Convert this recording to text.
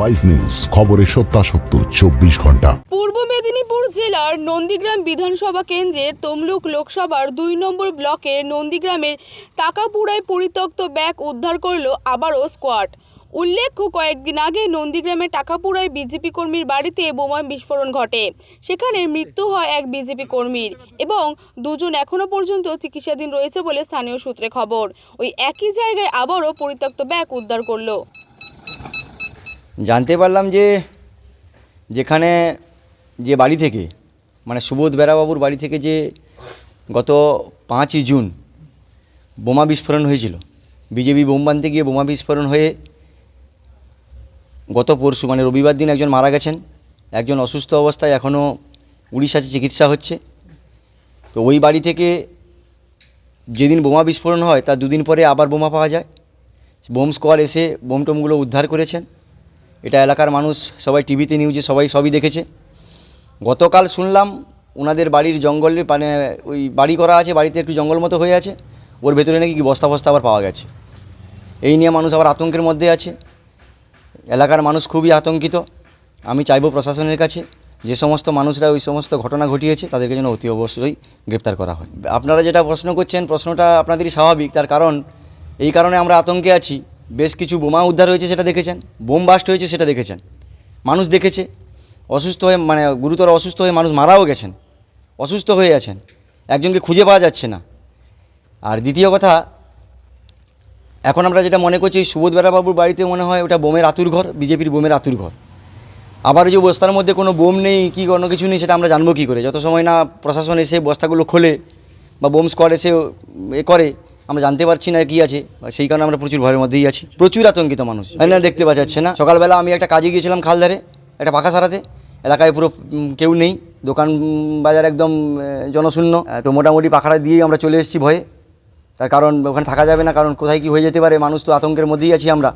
Wise news খবরের সত্যাসত্য, চব্বিশ ঘণ্টা। পূর্ব মেদিনীপুর জেলার নন্দীগ্রাম বিধানসভা কেন্দ্রের তমলুক লোকসভার দুই নম্বর ব্লকের নন্দীগ্রামের টাকাপুরায় পরিত্যক্ত ব্যাগ উদ্ধার করল আবারও স্কোয়াড। উল্লেখ্য, কয়েকদিন আগে নন্দীগ্রামে টাকাপুরায় বিজেপি কর্মীর বাড়িতে বোমা বিস্ফোরণ ঘটে। সেখানে মৃত্যু হয় এক বিজেপি কর্মীর এবং দুজন এখনও পর্যন্ত চিকিৎসাধীন রয়েছে বলে স্থানীয় সূত্রে খবর। ওই একই জায়গায় আবারও পরিত্যক্ত ব্যাগ উদ্ধার করল। জানতে পারলাম যে যেখানে যে বাড়ি থেকে মানে সুবোধ বেরাবাবুর বাড়ি থেকে যে গত পাঁচই জুন বোমা বিস্ফোরণ হয়েছিল, বিজেপি বোম বানতে গিয়ে বোমা বিস্ফোরণ হয়ে গত পরশু মানে রবিবার দিন একজন মারা গেছেন, একজন অসুস্থ অবস্থায় এখনও উড়িষ্যাতে চিকিৎসা হচ্ছে। তো ওই বাড়ি থেকে যেদিন বোমা বিস্ফোরণ হয়, তার দুদিন পরে আবার বোমা পাওয়া যায়। বোম স্কোয়াড এসে বোম টোমগুলো উদ্ধার করেছেন। এটা এলাকার মানুষ, সবাই টিভিতে নিউজে সবাই সবই দেখেছে। গতকাল শুনলাম ওনাদের বাড়ির জঙ্গলে মানে ওই বাড়ি করা আছে, বাড়িতে একটু জঙ্গল মতো হয়ে আছে, ওর ভেতরে নাকি কি বস্তা বস্তা আবার পাওয়া গেছে। এই নিয়ে মানুষ আবার আতঙ্কের মধ্যে আছে। এলাকার মানুষ খুবই আতঙ্কিত। আমি চাইব প্রশাসনের কাছে যে সমস্ত মানুষরা ওই সমস্ত ঘটনা ঘটিয়েছে, তাদেরকে যেন অতি অবশ্যই গ্রেপ্তার করা হয়। আপনারা যেটা প্রশ্ন করছেন, প্রশ্নটা আপনাদেরই স্বাভাবিক। তার কারণ, এই কারণে আমরা আতঙ্কে আছি। বেশ কিছু বোমা উদ্ধার হয়েছে সেটা দেখেছেন, বোম বাস্ট হয়েছে সেটা দেখেছেন। মানুষ দেখেছে, অসুস্থ হয়ে মানে গুরুতর অসুস্থ হয়ে মানুষ মারাও গেছেন, অসুস্থ হয়ে আছেন, একজনকে খুঁজে পাওয়া যাচ্ছে না। আর দ্বিতীয় কথা, এখন আমরা যেটা মনে করছি, সুবোধ বেড়াবাবুর বাড়িতে মনে হয় ওটা বোমের আতুর ঘর, বিজেপির বোমের আতুর ঘর। আবার যে বস্তার মধ্যে কোনো বোম নেই, কি কোনো কিছু নেই, সেটা আমরা জানব কী করে? যত সময় না প্রশাসন এসে বস্তাগুলো খোলে বা বোম স্কোয়াড এসে এ করে আমরা জানতে পারছি না কি আছে সেই কারণে আমরা প্রচুর ভয়ের মধ্যেই আছি। প্রচুর আতঙ্কিত মানুষ। না দেখতে পাওয়া যাচ্ছে না। সকালবেলা আমি একটা কাজে গিয়েছিলাম খালধারে, একটা পাখা সারাতে। এলাকায় পুরো কেউ নেই। দোকান বাজার একদম জনশূন্য। তো মোটামুটি পাখাটা দিয়েই আমরা চলে এসেছি ভয়ে। তার কারণ ওখানে থাকা যাবে না, কারণ কোথায় কি হয়ে যেতে পারে, মানুষ তো আতঙ্কের মধ্যেই আছি আমরা।